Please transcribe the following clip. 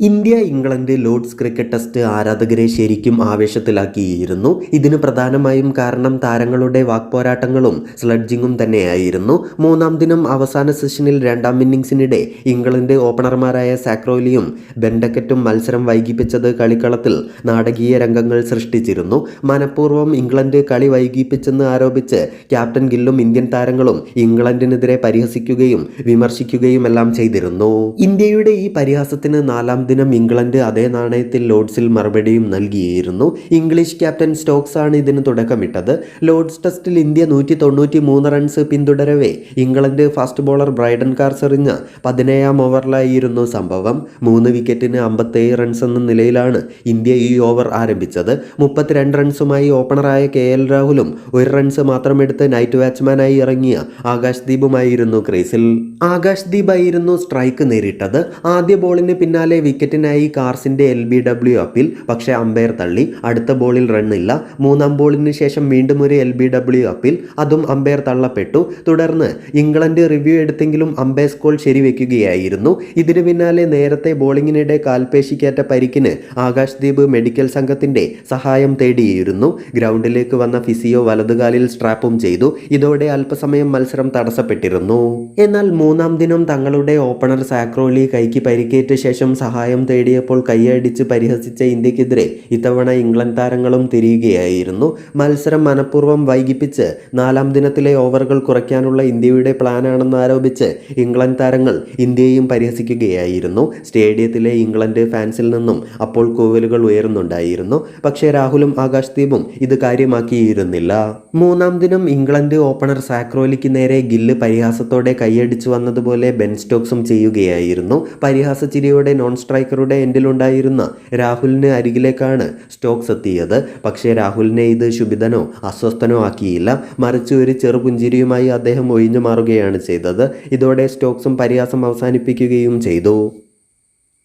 India England Lord's cricket test ആരാധകരെ ശരിക്കും ആവേശത്തിലാക്കിയിരുന്നു. ഇതിന് പ്രധാനമായും കാരണം താരങ്ങളുടെ വാക്പോരാട്ടങ്ങളും സ്ലഡ്ജിങ്ങും തന്നെയായിരുന്നു. മൂന്നാം ദിനം അവസാന സെഷനിൽ രണ്ടാം ഇന്നിംഗ്സിനിടെ ഇംഗ്ലണ്ട് ഓപ്പണർമാരായ സാക്രോലിയും ബെൻഡക്കറ്റും മത്സരം വൈകിപ്പിച്ചത് കളിക്കളത്തിൽ നാടകീയ രംഗങ്ങൾ സൃഷ്ടിച്ചിരുന്നു. മനഃപൂർവം ഇംഗ്ലണ്ട് കളി വൈകിപ്പിച്ചെന്ന് ആരോപിച്ച് ക്യാപ്റ്റൻ ഗില്ലും ഇന്ത്യൻ താരങ്ങളും ഇംഗ്ലണ്ടിനെതിരെ പരിഹസിക്കുകയും വിമർശിക്കുകയുമെല്ലാം ചെയ്തിരുന്നു. ഇന്ത്യയുടെ ഈ പരിഹാസത്തിന് നാലാം ദിനം ഇംഗ്ലണ്ട് അതേ നാണയത്തിൽ ലോഡ്സിൽ മറുപടിയും നൽകിയിരുന്നു. ഇംഗ്ലീഷ് ക്യാപ്റ്റൻ സ്റ്റോക്സ് ആണ് ഇതിന് തുടക്കമിട്ടത്. ലോഡ്സ് ടെസ്റ്റിൽ ഇന്ത്യ നൂറ്റി തൊണ്ണൂറ്റി മൂന്ന് runs പിന്തുടരവേ. England fast bowler Brydon Carse എറിഞ്ഞ പതിനേഴാം ഓവറിലായിരുന്നു സംഭവം. മൂന്ന് വിക്കറ്റിന് അമ്പത്തേഴ് റൺസ് എന്ന നിലയിലാണ് ഇന്ത്യ ഈ ഓവർ ആരംഭിച്ചത്. മുപ്പത്തിരണ്ട് റൺസുമായി ഓപ്പണറായ കെ എൽ രാഹുലും ഒരു റൺസ് മാത്രമെടുത്ത് നൈറ്റ് ബാറ്റ്സ്മാനായി ഇറങ്ങിയ ആകാശ് ദീപുമായിരുന്നു ക്രീസിൽ. ആകാശ് ദീപായിരുന്നു സ്ട്രൈക്ക് നേരിട്ടത്. ആദ്യ ബോളിന് പിന്നാലെ വിക്കറ്റിനായി കാർസിന്റെ എൽ ബി ഡബ്ല്യു അപ്പീൽ പക്ഷേ അമ്പയർ തള്ളി. അടുത്ത ബോളിൽ റണ്ണില്ല മൂന്നാം ബോളിന് ശേഷം വീണ്ടും ഒരു എൽ ബി ഡബ്ല്യു അപ്പീൽ അതും അമ്പയർ തള്ളപ്പെട്ടു. തുടർന്ന് ഇംഗ്ലണ്ട് റിവ്യൂ എടുത്തെങ്കിലും അമ്പയർ കോൾ ശരിവെക്കുകയായിരുന്നു. ഇതിനു പിന്നാലെ നേരത്തെ ബോളിങ്ങിനിടെ കാൽപേശിക്കേറ്റ പരിക്കിന് ആകാശ് ദീപ് മെഡിക്കൽ സംഘത്തിന്റെ സഹായം തേടിയിരുന്നു. ഗ്രൗണ്ടിലേക്ക് വന്ന ഫിസിയോ വലതുകാലിൽ സ്ട്രാപ്പും ചെയ്തു. ഇതോടെ അല്പസമയം മത്സരം തടസ്സപ്പെട്ടിരുന്നു. എന്നാൽ മൂന്നാം ദിനം തങ്ങളുടെ ഓപ്പണർ സാക്രോലി കൈക്ക് പരിക്കേറ്റ ശേഷം സഹായം തേടിയപ്പോൾ കൈയടിച്ച് പരിഹസിച്ച ഇന്ത്യക്കെതിരെ ഇത്തവണ ഇംഗ്ലണ്ട് താരങ്ങളും തിരിയുകയായിരുന്നു. മത്സരം മനഃപൂർവം വൈകിപ്പിച്ച് നാലാം ദിനത്തിലെ ഓവറുകൾ കുറയ്ക്കാനുള്ള ഇന്ത്യയുടെ പ്ലാനാണെന്ന് ആരോപിച്ച് ഇംഗ്ലണ്ട് താരങ്ങൾ ഇന്ത്യയെയും പരിഹസിക്കുകയായിരുന്നു. സ്റ്റേഡിയത്തിലെ ഇംഗ്ലണ്ട് ഫാൻസിൽ നിന്നും അപ്പോൾ കോവലുകൾ ഉയരുന്നുണ്ടായിരുന്നു പക്ഷേ രാഹുലും ആകാശ് ദീപും ഇത് കാര്യമാക്കിയിരുന്നില്ല. മൂന്നാം ദിനം ഇംഗ്ലണ്ട് ഓപ്പണർ സാക്രോലിക്ക് നേരെ ഗില്ല് പരിഹാസത്തോടെ കൈയടിച്ചു വന്നതുപോലെ ബെൻ സ്റ്റോക്സും ചെയ്യുകയായിരുന്നു. പരിഹാസ ചിരിയോടെ നോൺ സ്ട്രൈക്കറുടെ എൻഡിലുണ്ടായിരുന്ന രാഹുലിന് അരികിലേക്കാണ് സ്റ്റോക്സ് എത്തിയത്. പക്ഷേ രാഹുലിനെ ഇത് ശുഭിതനോ അസ്വസ്ഥനോ ആക്കിയില്ല. മറിച്ച് ഒരു ചെറുപുഞ്ചിരിയുമായി അദ്ദേഹം ഒഴിഞ്ഞു മാറുകയാണ് ചെയ്തത്. ഇതോടെ സ്റ്റോക്സും പരിഹാസം അവസാനിപ്പിക്കുകയും ചെയ്തു.